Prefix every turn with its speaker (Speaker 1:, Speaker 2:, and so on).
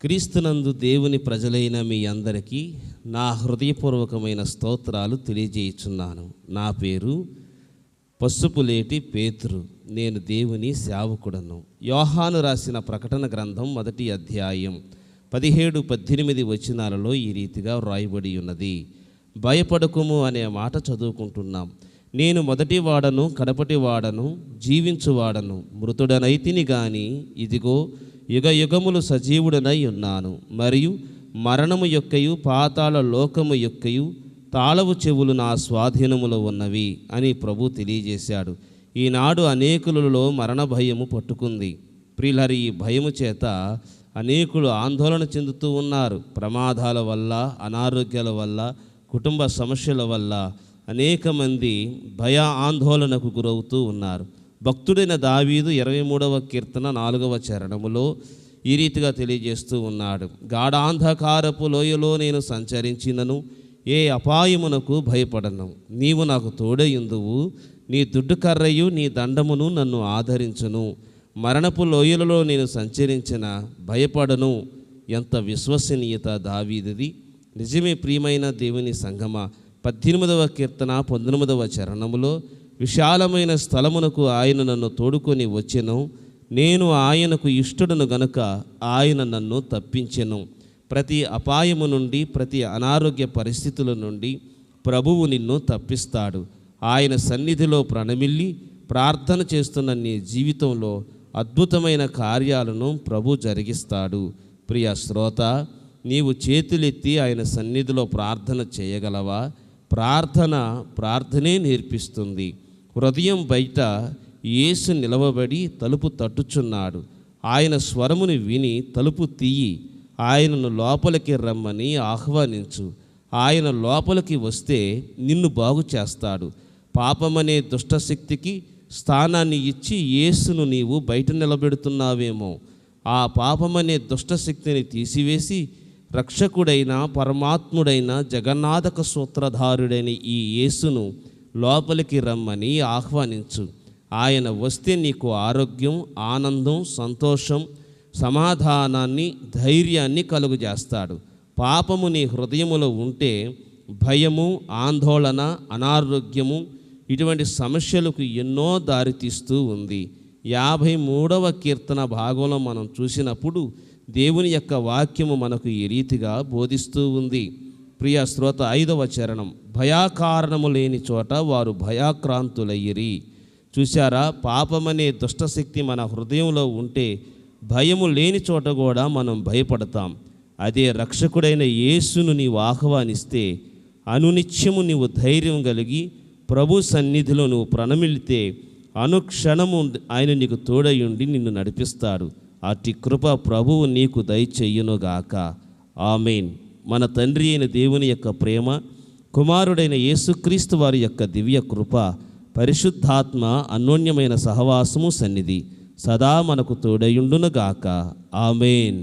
Speaker 1: క్రీస్తునందు దేవుని ప్రజలైన మీ అందరికీ నా హృదయపూర్వకమైన స్తోత్రాలు తెలియజేయుచున్నాను. నా పేరు పసుపులేటి పేతురు. నేను దేవుని సేవకుడను. యోహాను రాసిన ప్రకటన గ్రంథం మొదటి అధ్యాయం పదిహేడు పద్దెనిమిది వచనాలలో ఈ రీతిగా వ్రాయబడి ఉన్నది. భయపడకుము అనే మాట చదువుకుంటున్నాం. నేను మొదటి వాడను కడపటి వాడను జీవించువాడను మృతుడనైతిని గాని ఇదిగో యుగ యుగములు సజీవుడనై ఉన్నాను. మరియు మరణము యొక్కయు పాతాల లోకము యొక్కయు తాళవు చెవులు నా స్వాధీనములో ఉన్నవి అని ప్రభు తెలియజేశాడు. ఈనాడు అనేకులలో మరణ భయము పట్టుకుంది. ప్రియులరి ఈ భయము చేత అనేకులు ఆందోళన చెందుతూ ఉన్నారు. ప్రమాదాల వల్ల అనారోగ్యాల వల్ల కుటుంబ సమస్యల వల్ల అనేక మంది భయ ఆందోళనకు గురవుతూ ఉన్నారు. భక్తుడైన దావీదు ఇరవై మూడవ కీర్తన నాలుగవ చరణములో ఈ రీతిగా తెలియజేస్తూ ఉన్నాడు. గాఢాంధకారపు లోయలో నేను సంచరించినను ఏ అపాయమునకు భయపడను. నీవు నాకు తోడయుందువు నీ దుడ్డు కర్రయు నీ దండమును నన్ను ఆదరించును. మరణపు లోయలలో నేను సంచరించిన భయపడను. ఎంత విశ్వసనీయత దావీదిది. నిజమే ప్రియమైన దేవుని సంగమ. పద్దెనిమిదవ కీర్తన పంతొమ్మిదవ చరణములో విశాలమైన స్థలమునకు ఆయన నన్ను తోడుకొని వచ్చెను. నేను ఆయనకు ఇష్టడును గనుక ఆయన నన్ను తప్పించెను. ప్రతి అపాయము నుండి ప్రతి అనారోగ్య పరిస్థితుల నుండి ప్రభువు నిన్ను తప్పిస్తాడు. ఆయన సన్నిధిలో ప్రణమిల్లి ప్రార్థన చేస్తున్న నీ జీవితంలో అద్భుతమైన కార్యాలను ప్రభు జరిగిస్తాడు. ప్రియ శ్రోత నీవు చేతులెత్తి ఆయన సన్నిధిలో ప్రార్థన చేయగలవా? ప్రార్థన ప్రార్థనే నేర్పిస్తుంది. హృదయం బయట యేసు నిలవబడి తలుపు తట్టుచున్నాడు. ఆయన స్వరముని విని తలుపు తీయి ఆయనను లోపలికి రమ్మని ఆహ్వానించు. ఆయన లోపలికి వస్తే నిన్ను బాగు చేస్తాడు. పాపమనే దుష్టశక్తికి స్థానాన్ని ఇచ్చి యేసును నీవు బయట నిలబెడుతున్నావేమో. ఆ పాపమనే దుష్టశక్తిని తీసివేసి రక్షకుడైన పరమాత్ముడైన జగన్నాథక సూత్రధారుడైన ఈ యేసును లోపలికి రమ్మని ఆహ్వానించు. ఆయన వస్తే నీకు ఆరోగ్యం ఆనందం సంతోషం సమాధానాన్ని ధైర్యాన్ని కలుగు చేస్తాడు పాపము నీ హృదయములో ఉంటే భయము ఆందోళన అనారోగ్యము ఇటువంటి సమస్యలకు ఎన్నో దారితీస్తూ ఉంది. యాభై మూడవ కీర్తన భాగంలో మనం చూసినప్పుడు దేవుని యొక్క వాక్యము మనకు ఈ రీతిగా బోధిస్తూ ఉంది. ప్రియ శ్రోత ఐదవ చరణం. భయాకారణము లేని చోట వారు భయాక్రాంతులయ్యిరి. చూశారా? పాపమనే దుష్టశక్తి మన హృదయంలో ఉంటే భయము లేని చోట కూడా మనం భయపడతాం. అదే రక్షకుడైన యేసును నీవు ఆహ్వానిస్తే అనునిత్యము నీవు ధైర్యం కలిగి ప్రభు సన్నిధిలో నువ్వు ప్రణమిలితే అనుక్షణము ఆయన నీకు తోడయుండి నిన్ను నడిపిస్తాడు అట్టి కృప ప్రభువు నీకు దయచెయ్యునుగాక ఆమెన్. మన తండ్రి అయిన దేవుని యొక్క ప్రేమ కుమారుడైన యేసుక్రీస్తు వారి యొక్క దివ్య కృప పరిశుద్ధాత్మ అన్యోన్యమైన సహవాసము సన్నిధి సదా మనకు తోడయుండునుగాక ఆమెన్.